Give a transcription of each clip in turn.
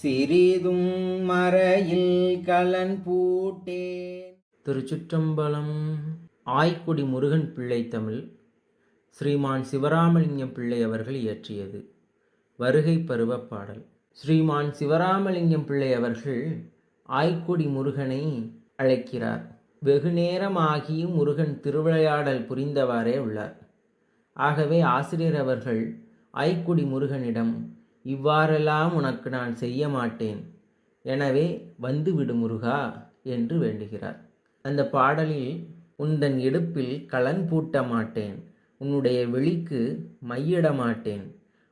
சிறிதும் மறையில் கலன் பூட்டேன். திருச்சிற்றம்பலம் ஆய்க்குடி முருகன் பிள்ளை தமிழ் ஸ்ரீமான் சிவராமலிங்கம் பிள்ளை அவர்கள் இயற்றியது. வருகை பருவ பாடல். ஸ்ரீமான் சிவராமலிங்கம் பிள்ளை அவர்கள் ஆய்க்குடி முருகனை அழைக்கிறார். வெகு நேரமாகியும் முருகன் திருவிளையாடல் புரிந்தவாறே உள்ளார். ஆகவே ஆசிரியர் அவர்கள் ஆய்க்குடி முருகனிடம் இவ்வாறெல்லாம் உனக்கு நான் செய்ய மாட்டேன். எனவே வந்துவிடு முருகா என்று வேண்டுகிறார். அந்த பாடலில் உந்தன் இடுப்பில் கலன் பூட்ட மாட்டேன். உன்னுடைய விழிக்கு மையிட மாட்டேன்.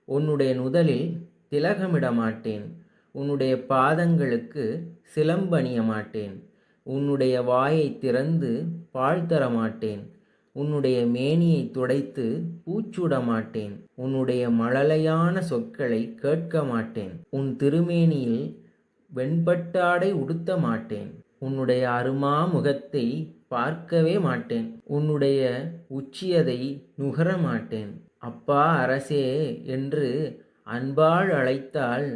உன்னுடைய நுதலில் திலகமிட மாட்டேன். உன்னுடைய பாதங்களுக்கு சிலம்பணிய மாட்டேன். உன்னுடைய வாயை திறந்து பாழ் தர மாட்டேன். உன்னுடைய மேனியை துடைத்து பூச்சுட மாட்டேன் உன்னுடைய மழலையான சொற்களை கேட்க மாட்டேன் உன் திருமேனியில் வெண்பட்டாடை உடுத்த மாட்டேன் உன்னுடைய அருமா முகத்தை பார்க்கவே மாட்டேன். உன்னுடைய உச்சியதை நுகர மாட்டேன் அப்பா அரசே என்று அன்பாள் அழைத்தால்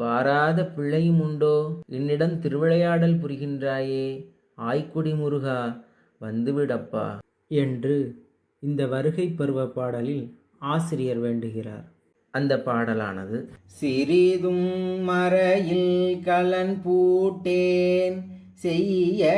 வாராத பிள்ளையும் உண்டோ என்னிடம் திருவிளையாடல் புரிகின்றாயே. ஆய்க்குடி முருகா வந்துவிடப்பா. என்று இந்த வருகை பருவ பாடலில் ஆசிரியர் வேண்டுகிறார். அந்த பாடலானது சிறிதும் மறையில் கலன் பூட்டேன் செய்ய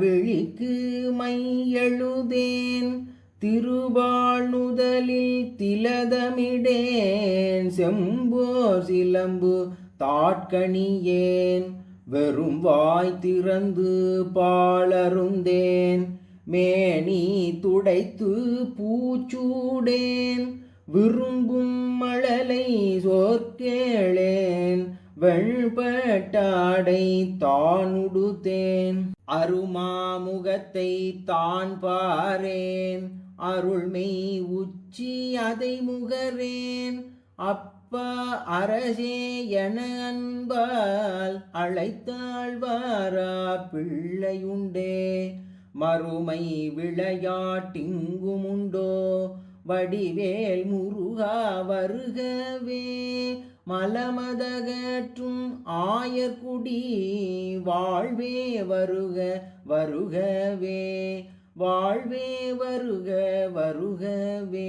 விழிக்கு மையெழுதேன் திருவாழ்நுதலில் திலதமிடேன் செம்போ சிலம்பு தாட்கணியேன் வெறும் வாய் திறந்து பாலருந்தேன் மேனி துடைத்து பூச்சூடேன் விரும்பும் மழலை சோர்க்கேளேன் வெண்பட்டாடை தான் உடுத்தேன் அருமாமுகத்தை தான் பாரேன் அருள்மெய் உச்சி அதை முகரேன். அப்பா அரசே என அன்பால் அழைத்தாழ்வாரா பிள்ளையுண்டே மறுமை விளையாட்டிங்குமுண்டோ? வடிவேல் முருகா வருகவே மலமதகற்றும் ஆயர்குடி வாழ்வே வருக வருகவே வாழ்வே வருக வருகவே.